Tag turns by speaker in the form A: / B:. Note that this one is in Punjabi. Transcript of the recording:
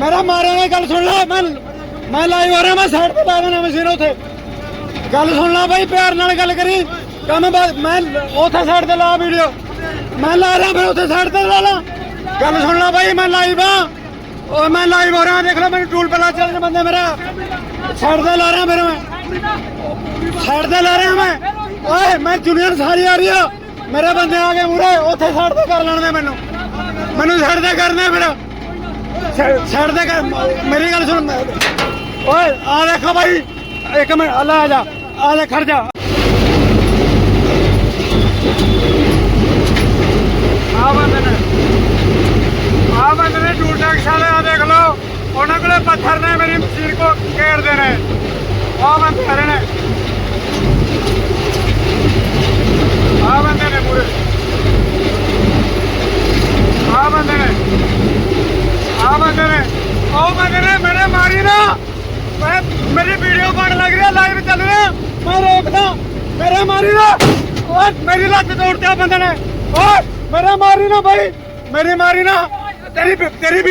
A: ਮੇਰਾ ਮਾਰਿਆ ਨੇ ਗੱਲ ਸੁਣ ਲੈ, ਮੈਂ ਮੈਂ ਲਾਈਵ ਹੋ ਰਿਹਾ, ਮੈਂ ਸਾਈਡ ਤੇ ਲਾ ਦੇਣਾ ਮਸ਼ੀਨ ਉੱਥੇ। ਗੱਲ ਸੁਣ ਲੈ ਬਾਈ, ਪਿਆਰ ਨਾਲ ਗੱਲ ਕਰੀ। ਕੰਮ ਮੈਂ ਉੱਥੇ ਸਾਈਡ ਤੇ ਲਾ ਵੀਡੀਓ ਮੈਂ ਲਾ ਰਿਹਾ, ਫਿਰ ਉੱਥੇ ਸਾਈਡ ਤੇ ਲਾ ਲਾ। ਗੱਲ ਸੁਣ ਲੈ ਬਾਈ, ਮੈਂ ਲਾਈਵ ਆ। ਓਏ ਮੈਂ ਲਾਈਵ ਹੋ ਰਿਹਾ, ਦੇਖ ਲੈ ਮੈਨੂੰ ਟੂਲ ਪਲਾ ਚੱਲ ਬੰਦੇ ਮੇਰਾ। ਸਾਈਡ ਤੇ ਲਾ ਰਿਹਾ ਫਿਰ ਮੈਂ। ਸਾਈਡ ਤੇ ਲਾ ਰਿਹਾ ਮੈਂ। ਓਏ, ਮੈਂ ਜੂਨੀਅਰ ਸਾਰੀ ਆ ਰਹੀ ਆ। ਮੇਰੇ ਬੰਦੇ ਆ ਗਏ ਮੂਰੇ ਉੱਥੇ ਸਾਈਡ ਤੇ ਕਰ ਲੈਣ ਦੇ ਮੈਨੂੰ। ਮੈਨੂੰ ਸਾਈਡ ਤੇ ਕਰਨਾ ਫਿਰ। ਛੱਡ ਦੇ ਕਰ ਮੇਰੀ ਗੱਲ ਸੁਣ। ਓਏ, ਆ ਦੇਖੋ ਭਾਈ ਇੱਕ ਮਿੰਟ, ਆ ਲੈ ਜਾ। ਆ ਲੈ, ਖੜ ਜਾ। ਆ ਬੰਦੇ ਨੇ। ਆ ਬੰਦੇ ਨੇ ਟੂਲ ਟੈਕਸ ਵਾਲੇ ਆ ਦੇਖ ਲਓ। ਉਹਨਾਂ ਕੋਲੇ ਪੱਥਰ ਨੇ, ਮੇਰੀ ਮਸ਼ੀਨ ਕੋ ਘੇਰਦੇ ਨੇ। ਆ ਬੰਦੇ ਖੜੇ ਨੇ ਆ ਬੰਦੇ ਨੇ ਮੂਰੇ ਆ ਬੰਦੇ ਨੇ ਆ ਬੰਦੇ ਨੇ ਉਹ ਬੰਦੇ ਨੇ ਮੇਰੇ ਮਾਰੀ ਨਾ। ਮੈਂ ਮੇਰੀ ਵੀਡੀਓ ਬਣ ਲੱਗ ਰਿਹਾ ਲਾਈਵ ਚੱਲ ਰਿਹਾ। ਮੈਂ ਰੋਕਦਾ। ਮੇਰੇ ਮਾਰੀ ਨਾ। ਓਏ, ਮੇਰੀ ਲੱਤ ਤੋੜਤੇ ਆ ਬੰਦੇ ਨੇ। ਓਏ, ਮੇਰੇ ਮਾਰੀ ਨਾ ਭਾਈ ਮੇਰੀ ਮਾਰੀ ਨਾ। ਤੇਰੀ ਤੇਰੀ